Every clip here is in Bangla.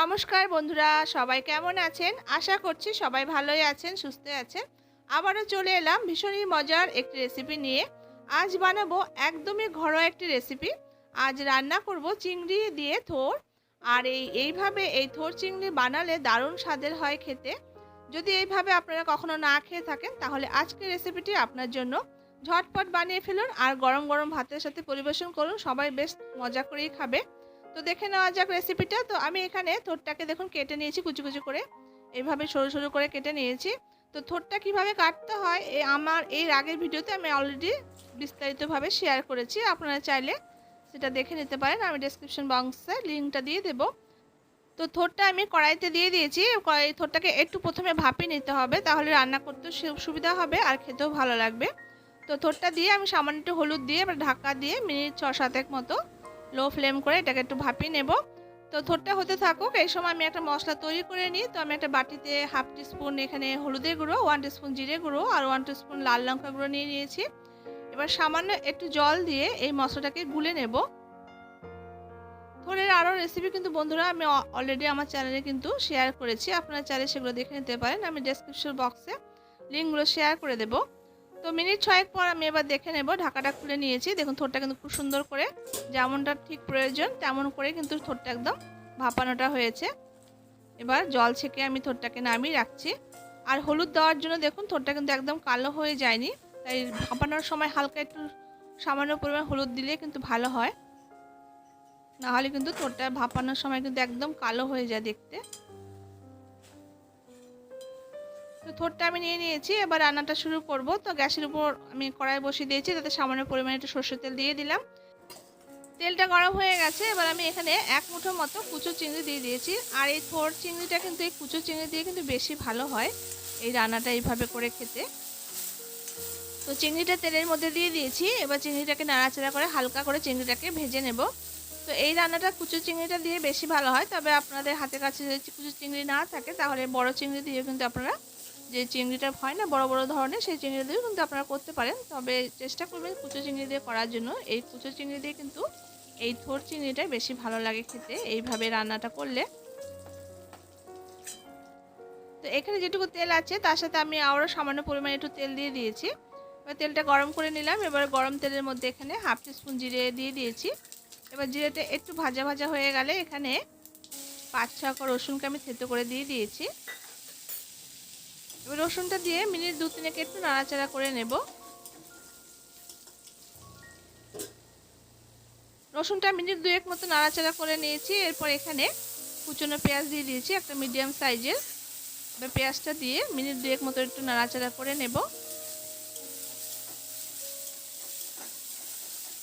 নমস্কার বন্ধুরা, সবাই কেমন আছেন? আশা করছি সবাই ভালোই আছেন, সুস্থ আছেন। আবারও চলে এলাম ভীষণই মজার একটি রেসিপি নিয়ে। আজ বানাবো একদমই ঘরোয়া একটি রেসিপি আজ রান্না করব চিংড়ি দিয়ে থোর। আর এই, এইভাবে এই থোর চিংড়ি বানালে দারুণ স্বাদের হয় খেতে। যদি এইভাবে আপনারা কখনো না খেয়ে থাকেন, তাহলে আজকের রেসিপিটি আপনার জন্য। ঝটপট বানিয়ে ফেলুন আর গরম গরম ভাতের সাথে পরিবেশন করুন। সবাই বেশ মজা করেই খাবে। তো দেখে নেওয়া যাক রেসিপিটা তো আমি এখানে থোরটাকে দেখুন কেটে নিয়েছি কুচি কুচি করে। এইভাবে সরু সরু করে কেটে নিয়েছি। তো থোরটা কীভাবে কাটতে হয়, এ আমার এই আগের ভিডিওতে আমি অলরেডি বিস্তারিতভাবে শেয়ার করেছি। আপনারা চাইলে সেটা দেখে নিতে পারেন। আমি ডেসক্রিপশন বক্সে লিঙ্কটা দিয়ে দেব। তো থোরটা আমি কড়াইতে দিয়ে দিয়েছি। কড়াই থোরটাকে একটু প্রথমে ভাপিয়ে নিতে হবে, তাহলে রান্না করতেও সুবিধা হবে আর খেতেও ভালো লাগবে। তো থোরটা দিয়ে আমি সামান্য একটু হলুদ দিয়ে ঢাকা দিয়ে মিনিট ছ সাতেক মতো লো ফ্লেম করে এটাকে একটু ভাপিয়ে নেব। তো থোরটা হতে থাকুক, এই সময় আমি একটা মশলা তৈরি করে নিই। তো আমি একটা বাটিতে হাফ স্পুন এখানে হলুদের গুঁড়ো, ওয়ান স্পুন জিরে গুঁড়ো আর ওয়ান স্পুন লাল লঙ্কা গুঁড়ো নিয়ে নিয়েছি। এবার সামান্য একটু জল দিয়ে এই মশলাটাকে গুলে নেব। থোরের আরও রেসিপি কিন্তু বন্ধুরা আমি অলরেডি আমার চ্যানেলে কিন্তু শেয়ার করেছি। আপনারা চাইলে সেগুলো দেখে নিতে পারেন। আমি ডেসক্রিপশন বক্সে লিঙ্কগুলো শেয়ার করে দেবো। তো মিনিট ছয়েক পর আমি এবার দেখে নেব, ঢাকাটা খুলে নিয়েছি। দেখুন, থোরটা কিন্তু খুব সুন্দর করে যেমনটা ঠিক প্রয়োজন তেমন করে কিন্তু থোরটা একদম ভাপানোটা হয়েছে। এবার জল ছেঁকে আমি থোরটাকে নামিয়ে রাখছি। আর হলুদ দেওয়ার জন্য দেখুন, থোরটা কিন্তু একদম কালো হয়ে যায়নি। তাই ভাপানোর সময় হালকা একটু সামান্য পরিমাণ হলুদ দিলে কিন্তু ভালো হয়। নাহলে কিন্তু থোরটা ভাপানোর সময় কিন্তু একদম কালো হয়ে যায় দেখতে। তো থোরটা আমি নিয়ে নিয়েছি, এবার রান্নাটা শুরু করব। তো গ্যাসের উপর আমি কড়াই বসিয়ে দিয়েছি, তাতে সামান্য পরিমাণে একটু সর্ষের তেল দিয়ে দিলাম। তেলটা গরম হয়ে গেছে, এবার আমি এখানে এক মুঠো মতো কুচো চিংড়ি দিয়ে দিয়েছি। আর এই থোর চিংড়িটা কিন্তু, এই কুচো চিংড়ি দিয়ে কিন্তু বেশি ভালো হয়, এই রান্নাটা এইভাবে করে খেতে। তো চিংড়িটা তেলের মধ্যে দিয়ে দিয়েছি, এবার চিংড়িটাকে নাড়াচাড়া করে হালকা করে চিংড়িটাকে ভেজে নেব। তো এই রান্নাটা কুচো চিংড়িটা দিয়ে বেশি ভালো হয়, তবে আপনাদের হাতের কাছে যদি কুচো চিংড়ি না থাকে, তাহলে বড় চিংড়ি দিয়ে কিন্তু আপনারা যে চিংড়িটা হয় না, বড় বড় ধরনের, সেই চিংড়ি দিয়েও কিন্তু আপনারা করতে পারেন। তবে চেষ্টা করবেন কুচো চিংড়ি দিয়ে করার জন্য। এই কুচো চিংড়ি দিয়ে কিন্তু এই থোর চিংড়িটাই বেশি ভালো লাগে খেতে। এইভাবে রান্নাটা করলে। তো এখানে যেটুকু তেল আছে, তার সাথে আমি আরও সামান্য পরিমাণে একটু তেল দিয়ে দিয়েছি। এবার তেলটা গরম করে নিলাম। এবার গরম তেলের মধ্যে এখানে হাফ টিস্পুন জিরে দিয়ে দিয়েছি। এবার জিরেটা একটু ভাজা ভাজা হয়ে গেলে এখানে পাঁচ ছ রসুনকে আমি থেতো করে দিয়ে দিয়েছি। এবার রসুনটা দিয়ে মিনিট দু তিনেক একটু নাড়াচাড়া করে নেব। রসুনটা মিনিট দুয়েক মতো নাড়াচাড়া করে নিয়েছি, এরপর এখানে কুচনো পেঁয়াজ দিয়ে দিয়েছি একটা মিডিয়াম সাইজের। এবার পেঁয়াজটা দিয়ে মিনিট দুয়েক মতো একটু নাড়াচাড়া করে নেব।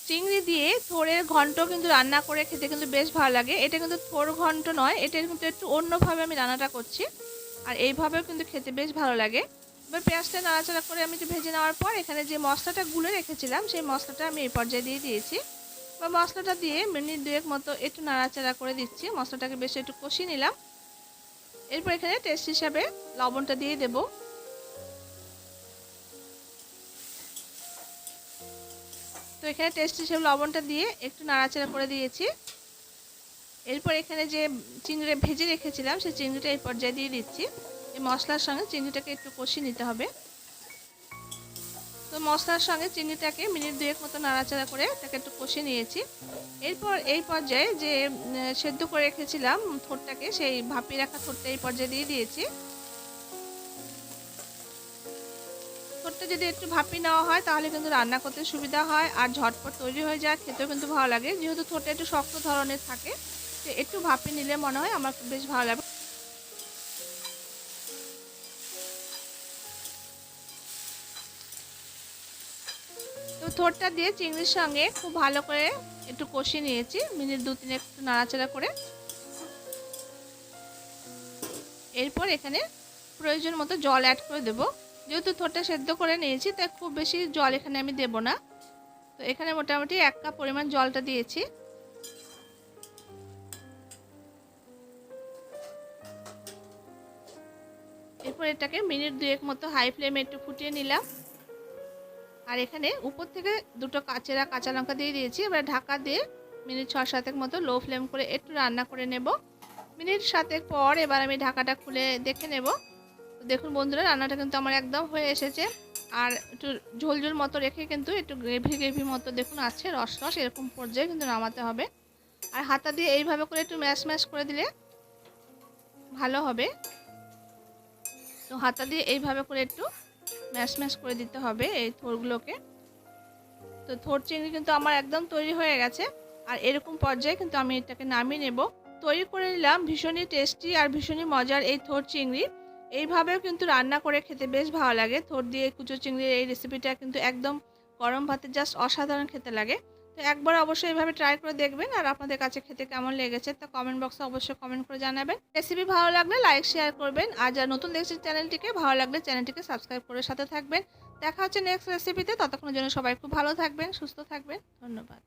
চিংড়ি দিয়ে থোড়ের ঘন্ট কিন্তু রান্না করে খেতে কিন্তু বেশ ভালো লাগে। এটা কিন্তু থোর ঘন্ট নয় এটা কিন্তু একটু অন্যভাবে আমি রান্নাটা করছি। আর এইভাবেও কিন্তু খেতে বেশ ভালো লাগে। এবার পেঁয়াজটা নাড়াচাড়া করে আমি একটু ভেজে নেওয়ার পর এখানে যে মশলাটা গুলে রেখেছিলাম, সেই মশলাটা আমি এই পর্যায়ে দিয়ে দিয়েছি। বা মশলাটা দিয়ে মিনিট দুয়েক মতো একটু নাড়াচাড়া করে দিচ্ছি। মশলাটাকে বেশি একটু কষিয়ে নিলাম। এরপর এখানে টেস্ট হিসাবে লবণটা দিয়ে দেব। তো এখানে টেস্ট হিসেবে লবণটা দিয়ে একটু নাড়াচাড়া করে দিয়েছি। এরপর এখানে যে চিংড়ি ভেজে রেখেছিলাম, সেই চিংড়িটা এই পর্যায়ে দিয়ে দিচ্ছি। এই মশলার সঙ্গে চিংড়িটাকে একটু কষিয়ে নিতে হবে। তো মশলার সঙ্গে চিংড়িটাকে মিনিট দুয়েক মতো নাড়াচাড়া করে তাকে একটু কষিয়ে নিয়েছি। এরপর এই পর্যায়ে যে সেদ্ধ করে রেখেছিলাম থোরটাকে, সেই ভাপিয়ে রাখা থোরটা এই পর্যায়ে দিয়ে দিয়েছি। থোরটা যদি একটু ভাপি নেওয়া হয়, তাহলে কিন্তু রান্না করতে সুবিধা হয়, আর ঝটপট তৈরি হয়ে যায়, খেতেও কিন্তু ভালো লাগে। যেহেতু থোরটা একটু শক্ত ধরনের থাকে তো একটু ভাপে নিলে মনে হয় আমার বেশ ভালো লাগবে তো থোরটা দিয়ে চিংড়ির সঙ্গে খুব ভালো করে একটু কষিয়ে নিয়েছি, মিনিট দু তিন একটু নাড়াচাড়া করে। এরপর এখানে প্রয়োজন মতো জল অ্যাড করে দেব। যেহেতু থোরটা সেদ্ধ করে নিয়েছি, তাই খুব বেশি জল এখানে আমি দেব না। তো এখানে মোটামুটি এক কাপ পরিমাণ জলটা দিয়েছি। এরপর এটাকে মিনিট দুয়েক মতো হাই ফ্লেমে একটু ফুটিয়ে নিলাম। আর এখানে উপর থেকে দুটো কাঁচেরা কাঁচা লঙ্কা দিয়ে দিয়েছি। এবার ঢাকা দিয়ে মিনিট ছ সাতেক মতো লো ফ্লেম করে একটু রান্না করে নেব। মিনিট সাতেক পর এবার আমি ঢাকাটা খুলে দেখে নেব। দেখুন বন্ধুরা, রান্নাটা কিন্তু আমার একদম হয়ে এসেছে। আর একটু ঝোল ঝোল মতো রেখে কিন্তু একটু গ্রেভি গ্রেভি মতো দেখুন আছে, রস রস এরকম পর্যায়ে কিন্তু নামাতে হবে। আর হাতা দিয়ে এইভাবে করে একটু ম্যাশ ম্যাশ করে দিলে ভালো হবে। তো হাতা দিয়ে এইভাবে করে একটু ম্যাশ ম্যাশ করে দিতে হবে এই থোরগুলোকে। তো থোর চিংড়ি কিন্তু আমার একদম তৈরি হয়ে গেছে। আর এরকম পর্যায়ে কিন্তু আমি এটাকে নামিয়ে নেব। তৈরি করে নিলাম, ভীষণই টেস্টি আর ভীষণই মজার এই থোর চিংড়ি। এইভাবেও কিন্তু রান্না করে খেতে বেশ ভালো লাগে। থোর দিয়ে কুচো চিংড়ির এই রেসিপিটা কিন্তু একদম গরম ভাতে জাস্ট অসাধারণ খেতে লাগে। তো একবার অবশ্যই এভাবে ট্রাই করে দেখবেন আর আপনাদের কাছে খেতে কেমন লেগেছে, তা কমেন্ট বক্সে অবশ্যই কমেন্ট করে জানাবেন। রেসিপি ভালো লাগলে লাইক শেয়ার করবেন। আর যারা নতুন দেখছেন চ্যানেলটিকে ভালো লাগলে চ্যানেলটিকে সাবস্ক্রাইব করে সাথে থাকবেন। দেখা হচ্ছে নেক্সট রেসিপিতে ততক্ষণের জন্য সবাই খুব ভালো থাকবেন, সুস্থ থাকবেন। ধন্যবাদ।